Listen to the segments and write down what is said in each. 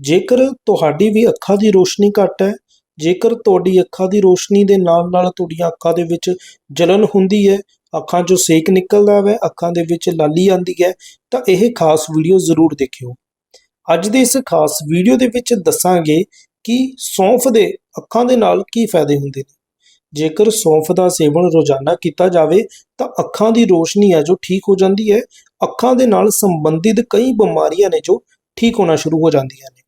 ਜੇਕਰ ਤੁਹਾਡੀ ਵੀ ਅੱਖਾਂ ਦੀ ਰੋਸ਼ਨੀ ਘੱਟ ਹੈ, ਜੇਕਰ ਤੁਹਾਡੀ ਅੱਖਾਂ ਦੀ ਰੋਸ਼ਨੀ ਦੇ ਨਾਲ ਨਾਲ ਤੁਹਾਡੀਆਂ ਅੱਖਾਂ ਦੇ ਵਿੱਚ ਜਲਨ ਹੁੰਦੀ ਹੈ, ਅੱਖਾਂ 'ਚੋਂ ਸੇਕ ਨਿਕਲਦਾ ਹੈ ਅੱਖਾਂ ਦੇ ਵਿੱਚ ਲਾਲੀ ਆਉਂਦੀ ਹੈ, ਤਾਂ ਇਹ ਖਾਸ ਵੀਡੀਓ ਜ਼ਰੂਰ ਦੇਖਿਓ। ਅੱਜ ਦੇ ਇਸ ਖਾਸ ਵੀਡੀਓ ਦੇ ਵਿੱਚ ਦੱਸਾਂਗੇ ਕਿ ਸੌਂਫ ਦੇ ਅੱਖਾਂ ਦੇ ਨਾਲ ਕੀ ਫਾਇਦੇ ਹੁੰਦੇ ਨੇ। ਜੇਕਰ ਸੌਂਫ ਦਾ ਸੇਵਨ ਰੋਜ਼ਾਨਾ ਕੀਤਾ ਜਾਵੇ, ਤਾਂ ਅੱਖਾਂ ਦੀ ਰੋਸ਼ਨੀ ਹੈ ਜੋ ਠੀਕ ਹੋ ਜਾਂਦੀ ਹੈ, ਅੱਖਾਂ ਦੇ ਨਾਲ ਸੰਬੰਧਿਤ ਕਈ ਬਿਮਾਰੀਆਂ ਨੇ ਜੋ ਠੀਕ ਹੋਣਾ ਸ਼ੁਰੂ ਹੋ ਜਾਂਦੀਆਂ ਨੇ।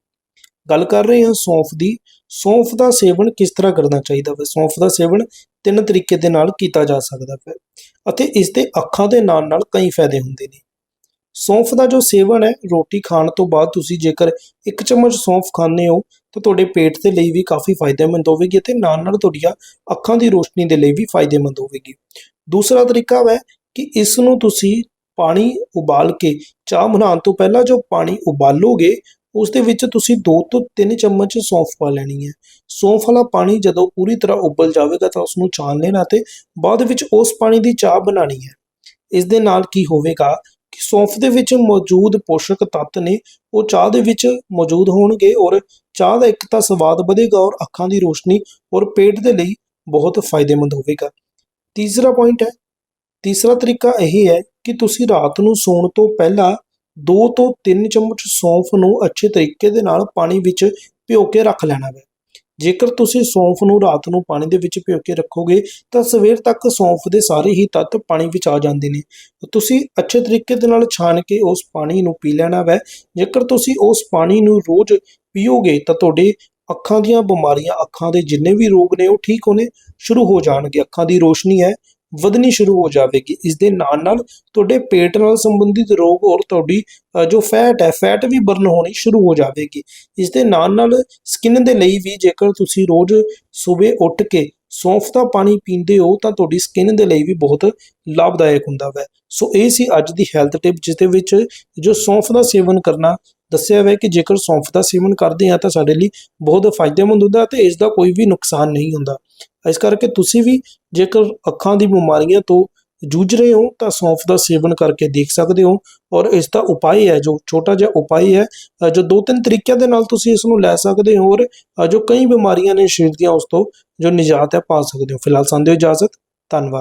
ਗੱਲ ਕਰ ਰਹੇ ਹਾਂ ਸੌਂਫ ਦੀ। ਸੌਂਫ ਦਾ ਸੇਵਨ ਕਿਸ ਤਰ੍ਹਾਂ ਕਰਨਾ ਚਾਹੀਦਾ ਹੈ ਸੌਂਫ ਦਾ ਸੇਵਨ ਤਿੰਨ ਤਰੀਕੇ ਦੇ ਨਾਲ ਕੀਤਾ ਜਾ ਸਕਦਾ ਹੈ ਅਤੇ ਇਸ ਦੇ ਅੱਖਾਂ ਦੇ ਨਾਲ ਨਾਲ ਕਈ ਫਾਇਦੇ ਹੁੰਦੇ ਨੇ। ਸੌਂਫ ਦਾ ਜੋ ਸੇਵਨ ਹੈ, ਰੋਟੀ ਖਾਣ ਤੋਂ ਬਾਅਦ ਤੁਸੀਂ ਜੇਕਰ ਇੱਕ ਚਮਚ ਸੌਂਫ ਖਾਂਦੇ ਹੋ, ਤਾਂ ਤੁਹਾਡੇ ਪੇਟ ਦੇ ਲਈ ਵੀ ਕਾਫੀ ਫਾਇਦੇਮੰਦ ਹੋਵੇਗੀ ਅਤੇ ਨਾਲ ਨਾਲ ਤੁਹਾਡੀਆਂ ਅੱਖਾਂ ਦੀ ਰੋਸ਼ਨੀ ਦੇ ਲਈ ਵੀ ਫਾਇਦੇਮੰਦ ਹੋਵੇਗੀ। ਦੂਸਰਾ ਤਰੀਕਾ ਹੈ ਕਿ ਇਸ ਨੂੰ ਤੁਸੀਂ ਪਾਣੀ ਉਬਾਲ ਕੇ ਚਾਹ ਬਣਾਉਣ ਤੋਂ ਪਹਿਲਾਂ ਜੋ ਪਾਣੀ ਉਬਾਲੋਗੇ ਉਸ ਦੇ ਵਿੱਚ ਤੁਸੀਂ 2 ਤੋਂ 3 ਚਮਚ ਸੌਂਫ ਪਾ ਲੈਣੀ ਹੈ। ਸੌਂਫ ਵਾਲਾ ਪਾਣੀ ਜਦੋਂ ਪੂਰੀ ਤਰ੍ਹਾਂ ਉਬਲ ਜਾਵੇਗਾ ਤਾਂ ਉਸ ਨੂੰ ਛਾਣ ਲੈਣਾ ਤੇ ਬਾਅਦ ਵਿੱਚ ਉਸ ਪਾਣੀ ਦੀ ਚਾਹ ਬਣਾਉਣੀ ਹੈ। ਇਸ ਦੇ ਨਾਲ ਕੀ ਹੋਵੇਗਾ ਕਿ ਸੌਂਫ ਦੇ ਵਿੱਚ ਮੌਜੂਦ ਪੋਸ਼ਕ ਤੱਤ ਨੇ ਉਹ ਚਾਹ ਦੇ ਵਿੱਚ ਮੌਜੂਦ ਹੋਣਗੇ ਔਰ ਚਾਹ ਦਾ ਇੱਕ ਤਾਂ ਸਵਾਦ ਵਧੇਗਾ ਔਰ ਅੱਖਾਂ ਦੀ ਰੋਸ਼ਨੀ ਔਰ ਪੇਟ ਦੇ ਲਈ ਬਹੁਤ ਫਾਇਦੇਮੰਦ ਹੋਵੇਗਾ। ਤੀਸਰਾ ਪੁਆਇੰਟ ਹੈ। ਤੀਸਰਾ ਤਰੀਕਾ ਇਹ ਹੈ ਕਿ ਤੁਸੀਂ ਰਾਤ ਨੂੰ ਸੌਣ ਤੋਂ ਪਹਿਲਾਂ 2 ਤੋਂ 3 ਚਮਚ ਸੌਂਫ ਨੂੰ ਅੱਛੇ ਤਰੀਕੇ ਦੇ ਨਾਲ ਪਾਣੀ ਵਿੱਚ ਭਿਓ ਕੇ ਰੱਖ ਲੈਣਾ ਹੈ। ਜੇਕਰ ਤੁਸੀਂ ਸੌਂਫ ਨੂੰ ਰਾਤ ਨੂੰ ਪਾਣੀ ਦੇ ਵਿੱਚ ਭਿਓ ਕੇ ਰੱਖੋਗੇ, ਤਾਂ ਸਵੇਰ ਤੱਕ ਸੌਂਫ ਦੇ ਸਾਰੇ ਹੀ ਤੱਤ ਪਾਣੀ ਵਿੱਚ ਆ ਜਾਂਦੇ ਨੇ। ਤੁਸੀਂ ਅੱਛੇ ਤਰੀਕੇ ਦੇ ਨਾਲ ਛਾਣ ਕੇ ਉਸ ਪਾਣੀ ਨੂੰ ਪੀ ਲੈਣਾ ਹੈ। ਜੇਕਰ ਤੁਸੀਂ ਉਸ ਪਾਣੀ ਨੂੰ ਰੋਜ਼ ਪੀਓਗੇ, ਤਾਂ ਤੁਹਾਡੇ ਅੱਖਾਂ ਦੀਆਂ ਬਿਮਾਰੀਆਂ, ਅੱਖਾਂ ਦੇ ਜਿੰਨੇ ਵੀ ਰੋਗ ਨੇ, ਉਹ ਠੀਕ ਹੋਣੇ ਸ਼ੁਰੂ ਹੋ ਜਾਣਗੇ। ਅੱਖਾਂ ਦੀ ਰੋਸ਼ਨੀ ਹੈ ਵਧਣੀ ਸ਼ੁਰੂ ਹੋ ਜਾਵੇਗੀ। ਇਸ ਦੇ ਨਾਲ ਨਾਲ ਤੁਹਾਡੇ ਪੇਟ ਨਾਲ ਸੰਬੰਧਿਤ ਰੋਗ ਔਰ ਤੁਹਾਡੀ ਜੋ ਫੈਟ ਹੈ, ਫੈਟ ਵੀ ਬਰਨ ਹੋਣੀ ਸ਼ੁਰੂ ਹੋ ਜਾਵੇਗੀ। ਇਸ ਦੇ ਨਾਲ ਨਾਲ ਸਕਿਨ ਦੇ ਲਈ ਵੀ ਜੇਕਰ ਤੁਸੀਂ ਰੋਜ਼ ਸਵੇਰ ਉੱਠ ਕੇ ਸੌਂਫ ਦਾ ਪਾਣੀ ਪੀਂਦੇ ਹੋ, ਤਾਂ ਤੁਹਾਡੀ ਸਕਿਨ ਦੇ ਲਈ ਵੀ ਬਹੁਤ ਲਾਭਦਾਇਕ ਹੁੰਦਾ ਹੈ ਸੋ ਇਹ ਸੀ ਅੱਜ ਦੀ ਹੈਲਥ ਟਿਪ, ਜਿਸ ਦੇ ਵਿੱਚ ਜੋ ਸੌਂਫ ਦਾ ਸੇਵਨ ਕਰਨਾ ਦੱਸਿਆ ਹੋਇਆ ਕਿ ਜੇਕਰ ਸੌਂਫ ਦਾ ਸੇਵਨ ਕਰਦੇ ਹਾਂ ਤਾਂ ਸਾਡੇ ਲਈ ਬਹੁਤ ਫਾਇਦੇਮੰਦ ਹੁੰਦਾ ਤੇ ਇਸ ਦਾ ਕੋਈ ਵੀ ਨੁਕਸਾਨ ਨਹੀਂ ਹੁੰਦਾ। ਇਸ ਕਰਕੇ ਤੁਸੀਂ ਵੀ ਜੇਕਰ ਅੱਖਾਂ ਦੀ ਬਿਮਾਰੀਆਂ ਤੋਂ ਜੂਝ ਰਹੇ ਹੋ, ਤਾਂ ਸੌਂਫ ਦਾ ਸੇਵਨ ਕਰਕੇ ਦੇਖ ਸਕਦੇ ਹੋ। ਔਰ ਇਸ ਦਾ ਉਪਾਅ ਹੈ, ਜੋ ਛੋਟਾ ਜਿਹਾ ਉਪਾਅ ਹੈ ਜੋ ਦੋ ਤਿੰਨ ਤਰੀਕਿਆਂ ਦੇ ਨਾਲ ਤੁਸੀਂ ਇਸ ਨੂੰ ਲੈ ਸਕਦੇ ਹੋ ਔਰ ਜੋ ਕਈ ਬਿਮਾਰੀਆਂ ਨੇ ਸਰੀਰ ਦੀਆਂ, ਉਸ ਤੋਂ ਜੋ ਨਿਜਾਤ ਹੈ, ਪਾ ਸਕਦੇ ਹੋ। ਫਿਲਹਾਲ ਸੰਦੇ ਇਜਾਜ਼ਤ, ਧੰਨਵਾਦ।